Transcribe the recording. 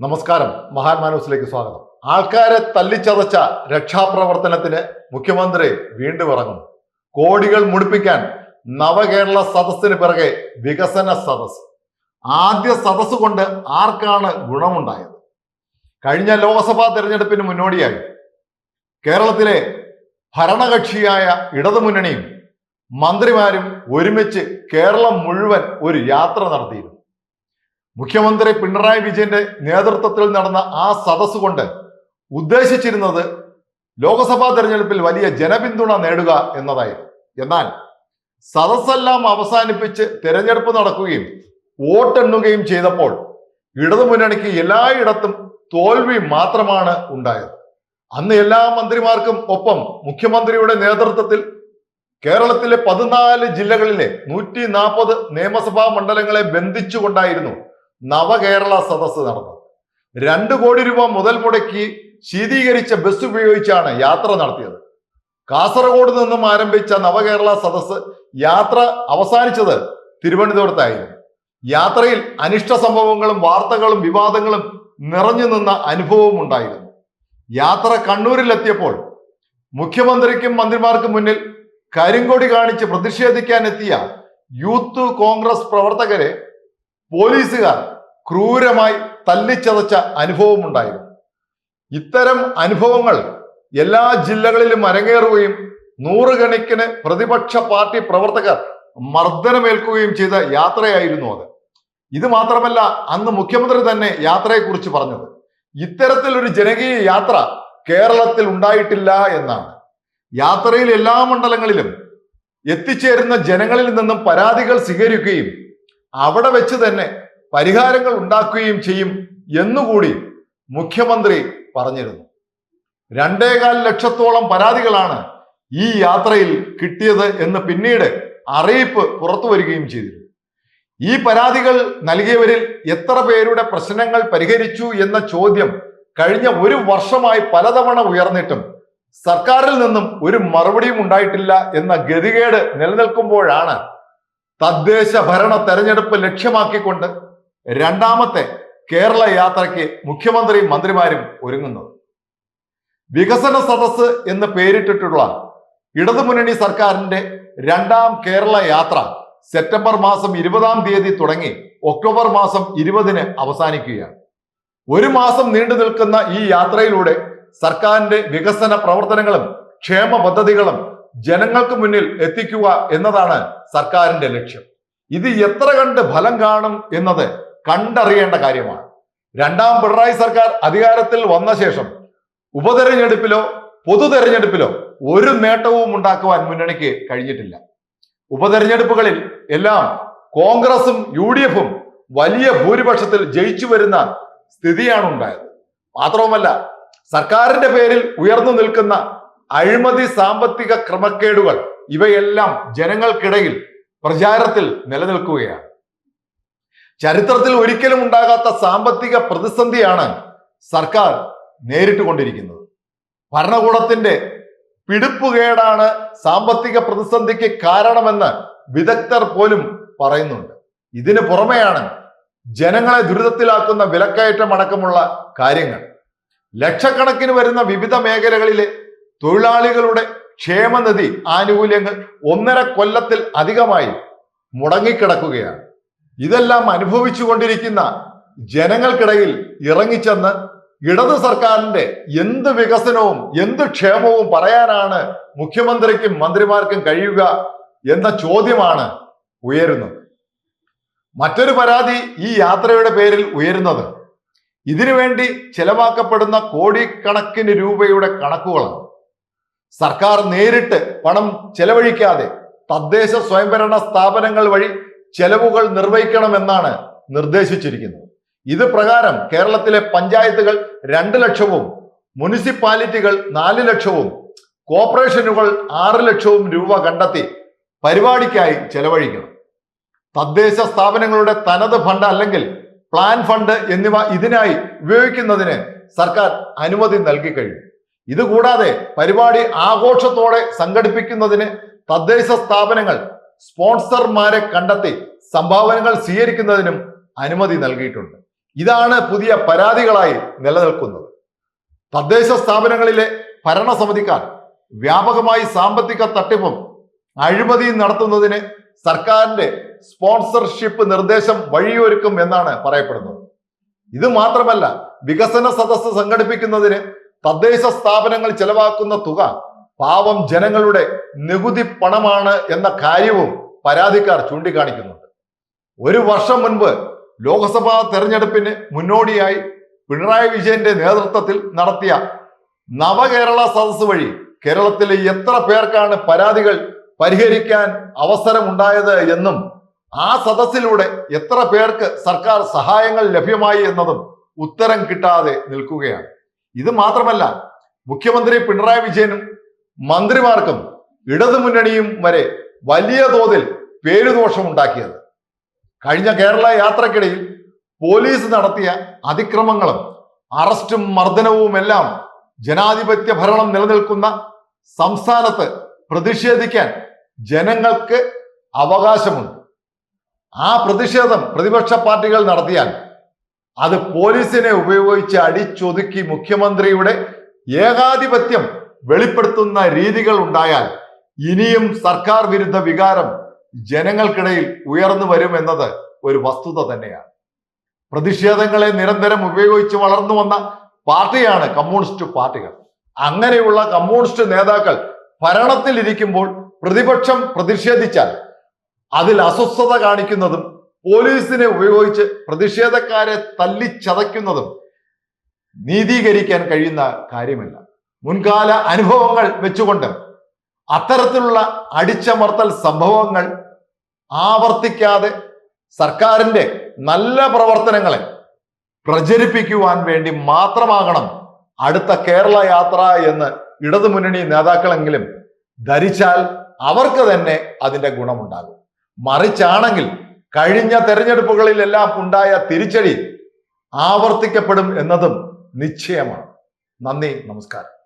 നമസ്കാരം. മഹാന്മാനൂസിലേക്ക് സ്വാഗതം. ആൾക്കാരെ തല്ലിച്ചതച്ച രക്ഷാപ്രവർത്തനത്തിന് മുഖ്യമന്ത്രി വീണ്ടും ഇറങ്ങും. കോടികൾ മുടിപ്പിക്കാൻ നവകേരള സദസ്സിന് പിറകെ വികസന സദസ് ആദ്യ സദസ് കൊണ്ട് ആർക്കാണ് ഗുണമുണ്ടായത്? കഴിഞ്ഞ ലോക്സഭാ തെരഞ്ഞെടുപ്പിന് മുന്നോടിയായി കേരളത്തിലെ ഭരണകക്ഷിയായ ഇടതുമുന്നണിയും മന്ത്രിമാരും ഒരുമിച്ച് കേരളം മുഴുവൻ ഒരു യാത്ര നടത്തിയിരുന്നു. മുഖ്യമന്ത്രി പിണറായി വിജയന്റെ നേതൃത്വത്തിൽ നടന്ന ആ സദസ് കൊണ്ട് ഉദ്ദേശിച്ചിരുന്നത് ലോക്സഭാ തെരഞ്ഞെടുപ്പിൽ വലിയ ജനപിന്തുണ നേടുക എന്നതായിരുന്നു. എന്നാൽ സദസ്സെല്ലാം അവസാനിപ്പിച്ച് തെരഞ്ഞെടുപ്പ് നടക്കുകയും വോട്ടെണ്ണുകയും ചെയ്തപ്പോൾ ഇടതുമുന്നണിക്ക് എല്ലായിടത്തും തോൽവി മാത്രമാണ് ഉണ്ടായത്. അന്ന് എല്ലാ മന്ത്രിമാർക്കും ഒപ്പം മുഖ്യമന്ത്രിയുടെ നേതൃത്വത്തിൽ കേരളത്തിലെ പതിനാല് ജില്ലകളിലെ നൂറ്റി നാൽപ്പത് നിയമസഭാ മണ്ഡലങ്ങളെ ബന്ധിച്ചുകൊണ്ടായിരുന്നു നവകേരള സദസ്സ് നടന്നത്. രണ്ട് കോടി രൂപ മുതൽ മുടക്കി ശീതീകരിച്ച ബസ് ഉപയോഗിച്ചാണ് യാത്ര നടത്തിയത്. കാസർഗോഡ് നിന്നും ആരംഭിച്ച നവകേരള സദസ്സ് യാത്ര അവസാനിച്ചത് തിരുവനന്തപുരത്തായിരുന്നു. യാത്രയിൽ അനിഷ്ട സംഭവങ്ങളും വാർത്തകളും വിവാദങ്ങളും നിറഞ്ഞു നിന്ന അനുഭവവും ഉണ്ടായിരുന്നു. യാത്ര കണ്ണൂരിലെത്തിയപ്പോൾ മുഖ്യമന്ത്രിക്കും മന്ത്രിമാർക്കും മുന്നിൽ കരിങ്കൊടി കാണിച്ച് പ്രതിഷേധിക്കാനെത്തിയ യൂത്ത് കോൺഗ്രസ് പ്രവർത്തകരെ പോലീസുകാർ ക്രൂരമായി തല്ലിച്ചതച്ച അനുഭവം ഉണ്ടായിരുന്നു. ഇത്തരം അനുഭവങ്ങൾ എല്ലാ ജില്ലകളിലും അരങ്ങേറുകയും നൂറുകണക്കിന് പ്രതിപക്ഷ പാർട്ടി പ്രവർത്തകർ മർദ്ദനമേൽക്കുകയും ചെയ്ത യാത്രയായിരുന്നു അത്. ഇത് മാത്രമല്ല അന്ന് മുഖ്യമന്ത്രി തന്നെ യാത്രയെക്കുറിച്ച് പറഞ്ഞത്. ഇത്തരത്തിലൊരു ജനകീയ യാത്ര കേരളത്തിൽ ഉണ്ടായിട്ടില്ല എന്നാണ്. യാത്രയിൽ എല്ലാ മണ്ഡലങ്ങളിലും എത്തിച്ചേരുന്ന ജനങ്ങളിൽ നിന്നും പരാതികൾ സ്വീകരിക്കുകയും അവിടെ വെച്ച് തന്നെ പരിഹാരങ്ങൾ ഉണ്ടാക്കുകയും ചെയ്യും എന്നുകൂടി മുഖ്യമന്ത്രി പറഞ്ഞിരുന്നു. രണ്ടേകാൽ ലക്ഷത്തോളം പരാതികളാണ് ഈ യാത്രയിൽ കിട്ടിയത് എന്ന് പിന്നീട് അറിയിപ്പ് പുറത്തു വരികയും ചെയ്തിരുന്നു. ഈ പരാതികൾ നൽകിയവരിൽ എത്ര പേരുടെ പ്രശ്നങ്ങൾ പരിഹരിച്ചു എന്ന ചോദ്യം കഴിഞ്ഞ ഒരു വർഷമായി പലതവണ ഉയർന്നിട്ടും സർക്കാരിൽ നിന്നും ഒരു മറുപടിയും ഉണ്ടായിട്ടില്ല എന്ന ഗതികേട് നിലനിൽക്കുമ്പോഴാണ് തദ്ദേശ ഭരണ തെരഞ്ഞെടുപ്പ് ലക്ഷ്യമാക്കിക്കൊണ്ട് രണ്ടാമത്തെ കേരള യാത്രയ്ക്ക് മുഖ്യമന്ത്രിയും മന്ത്രിമാരും ഒരുങ്ങുന്നത്. വികസന സദസ് എന്ന് പേരിട്ടിട്ടുള്ള ഇടതുമുന്നണി സർക്കാരിന്റെ രണ്ടാം കേരള യാത്ര സെപ്റ്റംബർ മാസം ഇരുപതാം തീയതി തുടങ്ങി ഒക്ടോബർ മാസം ഇരുപതിന് അവസാനിക്കുകയാണ്. ഒരു മാസം നീണ്ടു നിൽക്കുന്ന ഈ യാത്രയിലൂടെ സർക്കാരിന്റെ വികസന പ്രവർത്തനങ്ങളും ക്ഷേമ പദ്ധതികളും ജനങ്ങൾക്ക് മുന്നിൽ എത്തിക്കുക എന്നതാണ് സർക്കാരിന്റെ ലക്ഷ്യം. ഇത് എത്ര കണ്ട് ഫലം കാണും എന്നത് കണ്ടറിയേണ്ട കാര്യമാണ്. രണ്ടാം പിണറായി സർക്കാർ അധികാരത്തിൽ വന്ന ശേഷം ഉപതെരഞ്ഞെടുപ്പിലോ പൊതു തെരഞ്ഞെടുപ്പിലോ ഒരു നേട്ടവും ഉണ്ടാക്കുവാൻ മുന്നണിക്ക് കഴിഞ്ഞിട്ടില്ല. ഉപതെരഞ്ഞെടുപ്പുകളിൽ എല്ലാം കോൺഗ്രസും യു ഡി എഫും വലിയ ഭൂരിപക്ഷത്തിൽ ജയിച്ചു വരുന്ന സ്ഥിതിയാണ് ഉണ്ടായത്. മാത്രവുമല്ല സർക്കാരിന്റെ പേരിൽ ഉയർന്നു നിൽക്കുന്ന അഴിമതി സാമ്പത്തിക ക്രമക്കേടുകൾ ഇവയെല്ലാം ജനങ്ങൾക്കിടയിൽ പ്രചാരത്തിൽ നിലനിൽക്കുകയാണ്. ചരിത്രത്തിൽ ഒരിക്കലും ഉണ്ടാകാത്ത സാമ്പത്തിക പ്രതിസന്ധിയാണ് സർക്കാർ നേരിട്ട് കൊണ്ടിരിക്കുന്നത്. ഭരണകൂടത്തിന്റെ പിടിപ്പുകേടാണ് സാമ്പത്തിക പ്രതിസന്ധിക്ക് കാരണമെന്ന് വിദഗ്ധർ പോലും പറയുന്നുണ്ട്. ഇതിനു പുറമെയാണ് ജനങ്ങളെ ദുരിതത്തിലാക്കുന്ന വിലക്കയറ്റം അടക്കമുള്ള കാര്യങ്ങൾ. ലക്ഷക്കണക്കിന് വരുന്ന വിവിധ മേഖലകളിലെ തൊഴിലാളികളുടെ ക്ഷേമനിധി ആനുകൂല്യങ്ങൾ ഒന്നര കൊല്ലത്തിൽ അധികമായി മുടങ്ങിക്കിടക്കുകയാണ്. ഇതെല്ലാം അനുഭവിച്ചുകൊണ്ടിരിക്കുന്ന ജനങ്ങൾക്കിടയിൽ ഇറങ്ങിച്ചെന്ന് ഇടത് സർക്കാരിന്റെ എന്ത് വികസനവും എന്ത് ക്ഷേമവും പറയാനാണ് മുഖ്യമന്ത്രിക്കും മന്ത്രിമാർക്കും കഴിയുക എന്ന ചോദ്യമാണ് ഉയരുന്നത്. മറ്റൊരു പരാതി ഈ യാത്രയുടെ പേരിൽ ഉയരുന്നത്. ഇതിനുവേണ്ടി ചെലവാക്കപ്പെടുന്ന കോടിക്കണക്കിന് രൂപയുടെ കണക്കുകളാണ്. സർക്കാർ നേരിട്ട് പണം ചെലവഴിക്കാതെ തദ്ദേശ സ്വയംഭരണ സ്ഥാപനങ്ങൾ വഴി ചെലവുകൾ നിർവഹിക്കണമെന്നാണ് നിർദ്ദേശിച്ചിരിക്കുന്നത്. ഇത് പ്രകാരം കേരളത്തിലെ പഞ്ചായത്തുകൾ രണ്ട് ലക്ഷവും മുനിസിപ്പാലിറ്റികൾ നാല് ലക്ഷവും കോർപ്പറേഷനുകൾ ആറ് ലക്ഷവും രൂപ കണ്ടെത്തി പരിപാടിക്കായി ചെലവഴിക്കണം. തദ്ദേശ സ്ഥാപനങ്ങളുടെ തനത് ഫണ്ട് അല്ലെങ്കിൽ പ്ലാൻ ഫണ്ട് എന്നിവ ഇതിനായി ഉപയോഗിക്കുന്നതിന് സർക്കാർ അനുമതി നൽകി കഴിഞ്ഞു. ഇതുകൂടാതെ പരിപാടി ആഘോഷത്തോടെ സംഘടിപ്പിക്കുന്നതിന് തദ്ദേശ സ്ഥാപനങ്ങൾ സ്പോൺസർമാരെ കണ്ടെത്തി സംഭാവനകൾ സ്വീകരിക്കുന്നതിനും അനുമതി നൽകിയിട്ടുണ്ട്. ഇതാണ് പുതിയ പരാതികളായി നിലനിൽക്കുന്നത്. തദ്ദേശ സ്ഥാപനങ്ങളിലെ ഭരണസമിതിക്കാർ വ്യാപകമായി സാമ്പത്തിക തട്ടിപ്പും അഴിമതിയും നടത്തുന്നതിന് സർക്കാരിന്റെ സ്പോൺസർഷിപ്പ് നിർദ്ദേശം വഴിയൊരുക്കും എന്നാണ് പറയപ്പെടുന്നത്. ഇത് മാത്രമല്ല വികസന സദസ്സ് സംഘടിപ്പിക്കുന്നതിന് തദ്ദേശ സ്ഥാപനങ്ങൾ ചെലവാക്കുന്ന തുക പാവം ജനങ്ങളുടെ നികുതി പണമാണ് എന്ന കാര്യവും പരാതിക്കാർ ചൂണ്ടിക്കാണിക്കുന്നുണ്ട്. ഒരു വർഷം മുൻപ് ലോക്സഭാ തെരഞ്ഞെടുപ്പിന് മുന്നോടിയായി പിണറായി വിജയന്റെ നേതൃത്വത്തിൽ നടത്തിയ നവകേരള സദസ് വഴി കേരളത്തിലെ എത്ര പേർക്കാണ് പരാതികൾ പരിഹരിക്കാൻ അവസരമുണ്ടായത് എന്നും ആ സദസ്സിലൂടെ എത്ര പേർക്ക് സർക്കാർ സഹായങ്ങൾ ലഭ്യമായി എന്നതും ഉത്തരം കിട്ടാതെ നിൽക്കുകയാണ്. ഇത് മാത്രമല്ല മുഖ്യമന്ത്രി പിണറായി വിജയനും മന്ത്രിമാർക്കും ഇടതുമുന്നണിയും വരെ വലിയ തോതിൽ പേരുദോഷമുണ്ടാക്കിയത്. കഴിഞ്ഞ കേരള യാത്രക്കിടയിൽ പോലീസ് നടത്തിയ അതിക്രമങ്ങളും അറസ്റ്റും മർദ്ദനവുമെല്ലാം ജനാധിപത്യ ഭരണം നിലനിൽക്കുന്ന സംസ്ഥാനത്ത് പ്രതിഷേധിക്കാൻ ജനങ്ങൾക്ക് അവകാശമുണ്ട്. ആ പ്രതിഷേധം പ്രതിപക്ഷ പാർട്ടികൾ നടത്തിയാൽ അത് പോലീസിനെ ഉപയോഗിച്ച് അടിച്ചൊതുക്കി മുഖ്യമന്ത്രിയുടെ ഏകാധിപത്യം വെളിപ്പെടുത്തുന്ന രീതികൾ ഉണ്ടായാൽ ഇനിയും സർക്കാർ വിരുദ്ധ വികാരം ജനങ്ങൾക്കിടയിൽ ഉയർന്നു വരുമെന്നത് ഒരു വസ്തുത തന്നെയാണ്. പ്രതിഷേധങ്ങളെ നിരന്തരം ഉപയോഗിച്ച് വളർന്നു വന്ന പാർട്ടിയാണ് കമ്മ്യൂണിസ്റ്റ് പാർട്ടികൾ. അങ്ങനെയുള്ള കമ്മ്യൂണിസ്റ്റ് നേതാക്കൾ ഭരണത്തിൽ ഇരിക്കുമ്പോൾ പ്രതിപക്ഷം പ്രതിഷേധിച്ചാൽ അതിൽ അസ്വസ്ഥത കാണിക്കുന്നതും പോലീസിനെ ഉപയോഗിച്ച് പ്രതിഷേധക്കാരെ തല്ലിച്ചതയ്ക്കുന്നതും നീതീകരിക്കാൻ കഴിയുന്ന കാര്യമല്ല. മുൻകാല അനുഭവങ്ങൾ വെച്ചുകൊണ്ട് അത്തരത്തിലുള്ള അടിച്ചമർത്തൽ സംഭവങ്ങൾ ആവർത്തിക്കാതെ സർക്കാരിന്റെ നല്ല പ്രവർത്തനങ്ങളെ പ്രചരിപ്പിക്കുവാൻ വേണ്ടി മാത്രമാകണം അടുത്ത കേരള യാത്ര എന്ന് ഇടതുമുന്നണി നേതാക്കളെങ്കിലും ധരിച്ചാൽ അവർക്ക് തന്നെ അതിന്റെ ഗുണമുണ്ടാകും. മറിച്ചാണെങ്കിൽ കഴിഞ്ഞ തെരഞ്ഞെടുപ്പുകളിലെല്ലാം ഉണ്ടായ തിരിച്ചടി ആവർത്തിക്കപ്പെടും എന്നതും നിശ്ചയമാണ്. നന്ദി നമസ്കാരം.